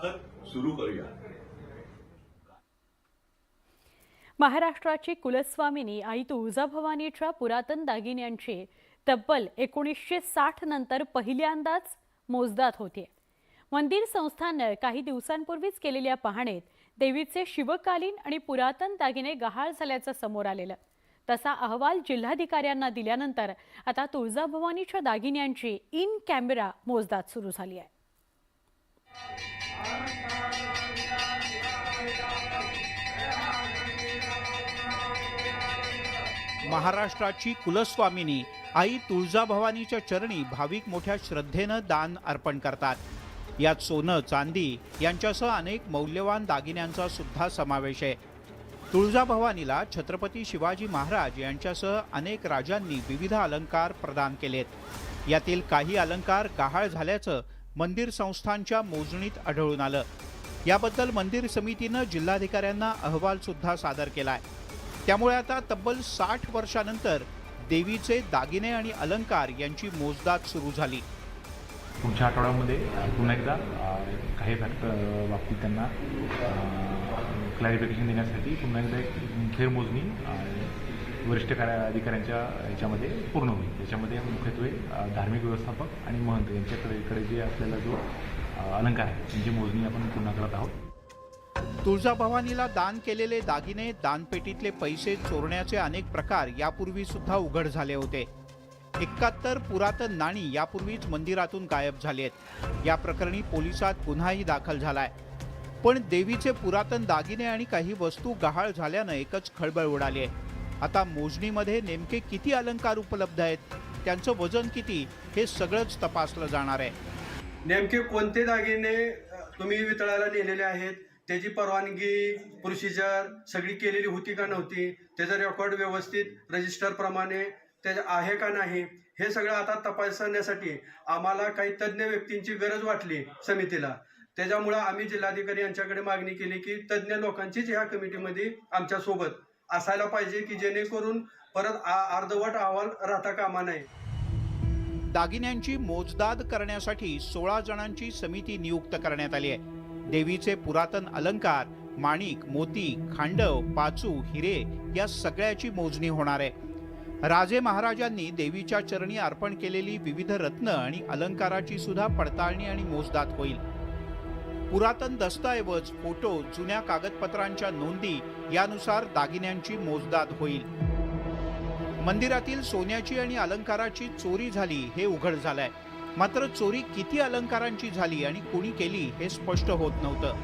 आपण सुरू करूया. महाराष्ट्राची कुलस्वामिनी आई तुळजाभवानीच्या पुरातन दागिन्यांची तब्बल एकोणीसशे साठ नंतर पहिल्यांदाच मोजदात होते. मंदिर संस्थानं काही दिवसांपूर्वीच केलेल्या पाहणीत देवीचे शिवकालीन आणि पुरातन दागिने गहाळ झाल्याचं समोर आलेलं. तसा अहवाल जिल्हाधिकाऱ्यांना दिल्यानंतर आता तुळजाभवानीच्या दागिन्यांची इन कॅमेरा मोजदात सुरू झाली आहे. महाराष्ट्राची कुलस्वामिनी आई तुळजाभवानीच्या चरणी भाविक मोठ्या श्रद्धेनं दान अर्पण करतात. यात सोनं चांदी यांच्यासह अनेक मौल्यवान दागिन्यांचा सुद्धा समावेश आहे. तुळजाभवानीला छत्रपती शिवाजी महाराज यांच्यासह अनेक राजांनी विविध अलंकार प्रदान केलेत. यातील काही अलंकार गहाळ झाल्याचं मंदिर संस्थांच्या मोजणीत आढळून आलं. याबद्दल मंदिर समितीनं जिल्हाधिकाऱ्यांना अहवाल सुद्धा सादर केलाय. त्यामुळे आता तब्बल साठ वर्षानंतर देवीचे दागिने आणि अलंकार यांची मोजदाद सुरू झाली. पुढच्या आठवड्यामध्ये पुन्हा एकदा काही फॅक्ट बाबतीत त्यांना क्लॅरिफिकेशन देण्यासाठी पुन्हा एकदा एक फेरमोजणी वरिष्ठ अधिकाऱ्यांच्या याच्यामध्ये पूर्ण होईल. त्याच्यामध्ये मुख्यत्वे धार्मिक व्यवस्थापक आणि महंत यांच्याकडे इकडे जे आपल्याला जो अलंकार आहे त्यांची मोजणी आपण पूर्ण करत आहोत. तुळजाभवानीला दान केलेले दागिने दानपेटीतले पैसे चोरण्याचे अनेक प्रकार यापूर्वी सुद्धा उघड झाले होते. एकाहत्तर पुरातन नाणी यापूर्वीच मंदिरातून गायब झाली आहेत. या प्रकरणी पोलिसात गुन्हाही दाखल झालाय. पण देवीचे पुरातन दागिने आणि काही वस्तू गहाळ झाल्यानं एकच खळबळ उडाली आहे. आता मोजणीमध्ये नेमके किती अलंकार उपलब्ध आहेत? त्यांचं वजन किती? हे सगळंच तपासलं जाणार आहे. नेमके कोणते दागिने तुम्ही वितळायला नेलेले आहेत? त्याची परवानगी प्रोसिजर सगळी केलेली होती का नव्हती? त्याचं रेकॉर्ड व्यवस्थित रजिस्टर प्रमाणे त्याचं आहे का नाही? हे सगळं आता तपासण्यासाठी आम्हाला काही तज्ज्ञ व्यक्तींची गरज वाटली समितीला. त्याच्यामुळं आम्ही जिल्हाधिकारी यांच्याकडे मागणी केली की तज्ज्ञ लोकांचीच ह्या कमिटीमध्ये आमच्यासोबत असायला पाहिजे की जेणेकरून परत अर्धवट अहवाल राहता कामा नये. दागिन्यांची मोजदाद करण्यासाठी सोळा जणांची समिती नियुक्त करण्यात आली आहे. देवीचे पुरातन अलंकार माणिक मोती खांडव पाचू हिरे या सगळ्याची मोजणी होणार आहे. राजे महाराजांनी देवीच्या चरणी अर्पण केलेली विविध रत्न आणि अलंकाराची सुद्धा पडताळणी आणि मोजदाद होईल. पुरातन दस्तऐवज फोटो जुन्या कागदपत्रांच्या नोंदी यानुसार दागिन्यांची मोजदाद होईल. मंदिरातील सोन्याची आणि अलंकाराची चोरी झाली हे उघड झालंय. मात्र चोरी किती अलंकारांची झाली आणि कोणी केली हे स्पष्ट होत नव्हतं.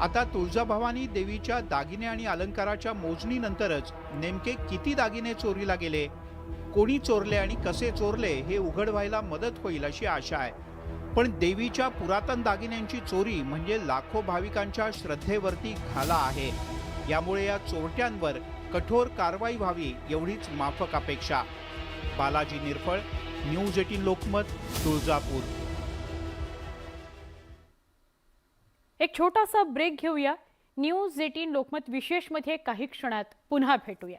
आता तुळजाभवानी देवीच्या दागिने आणि अलंकाराच्या मोजणीनंतरच नेमके किती दागिने चोरीला गेले? कोणी चोरले आणि कसे चोरले हे उघड व्हायला मदत होईल अशी आशा आहे. पण देवीच्या पुरातन दागिन्यांची चोरी म्हणजे लाखो भाविकांच्या श्रद्धेवरती घाला आहे. यामुळे या चोरट्यांवर कठोर कारवाई व्हावी एवढीच माफक अपेक्षा. Balaji Nirphal news eighteen Lokmat Tuljapur. एक छोटासा ब्रेक घेऊया. न्यूज एटीन लोकमत विशेषमध्ये काही क्षणात पुन्हा भेटूया.